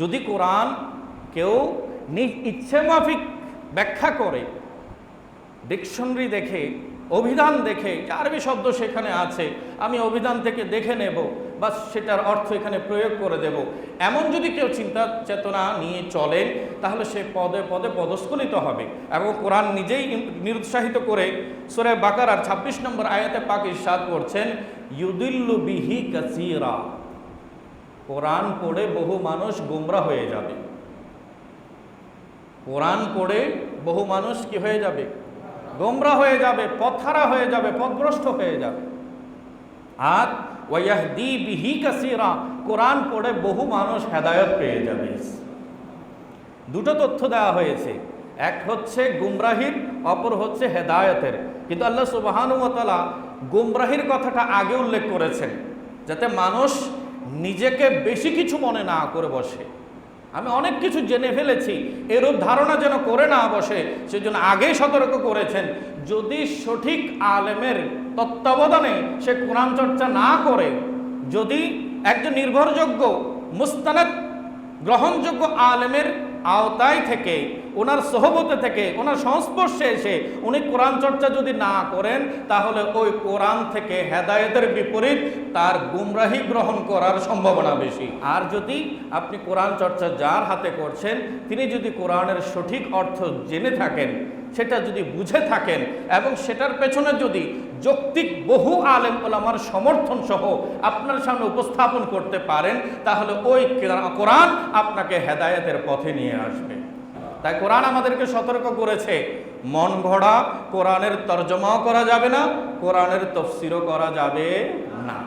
যদি কোরআন কেউ নিজ ইচ্ছে মাফিক ব্যাখ্যা করে, ডিকশনারি দেখে, অভিধান দেখে, আরবি শব্দ সেখানে আছে, আমি অভিধান থেকে দেখে নেব বা সেটার অর্থ এখানে প্রয়োগ করে দেব। এমন যদি কেউ চিন্তা চেতনা নিয়ে চলেন তাহলে সে পদে পদে পদস্খলিত হবে এবং কোরআন নিজেই নিরুৎসাহিত করে সোরে বাকার আর ছাব্বিশ নম্বর আয়াতে পাক ইরশাদ করছেন, ইউদিল্লু বিহি কাসিরা। কোরআন পড়ে বহু মানুষ গোমরা হয়ে যাবে। কোরআন পড়ে বহু মানুষ কি হয়ে যাবে? গোমরা হয়ে যাবে, পথহারা হয়ে যাবে, পথভ্রষ্ট হয়ে যাবে। আর ওয়াহদি বিহি কাসিরা, কোরআন পড়ে বহু মানুষ হেদায়ত পেয়ে যাবে। দুটো তথ্য দেওয়া হয়েছে। এক হচ্ছে গুমরাহির, অপর হচ্ছে হেদায়তের। কিন্তু আল্লাহ সুবাহানুমতলা গুমরাহির কথাটা আগে উল্লেখ করেছেন, যাতে মানুষ নিজেকে বেশি কিছু মনে না করে বসে। আমি অনেক কিছু জেনে ফেলেছি, এরূপ ধারণা যেন করে না বসে, সেজন্য আগেই সতর্ক করেছেন। যদি সঠিক আলেমের তত্ত্বাবধানে সে কোরআন চর্চা না করে, যদি একজন নির্ভরযোগ্য মুস্তানাদ গ্রহণযোগ্য আলেমের আওতায় থেকে ওনার সহবতে থেকে, ওনার সংস্পর্শে এসে উনি কোরআন চর্চা যদি না করেন, তাহলে ওই কোরআন থেকে হেদায়েতের বিপরীত তার গুমরাহি গ্রহণ করার সম্ভাবনা বেশি। আর যদি আপনি কোরআন চর্চা যার হাতে করছেন, তিনি যদি কোরআনের সঠিক অর্থ জেনে থাকেন, সেটা যদি বুঝে থাকেন, এবং সেটার পেছনে যদি যৌক্তিক বহু আলেম ওলামার সমর্থন সহ আপনার সামনে উপস্থাপন করতে পারেন, তাহলে ওই কোরআন আপনাকে হেদায়েতের পথে নিয়ে আসবে। তাই কোরআন আমাদেরকে সতর্ক করেছে। মন ঘোড়া কোরআনের তর্জমাও করা যাবে না, কোরআনের তফসিরও করা যাবে না।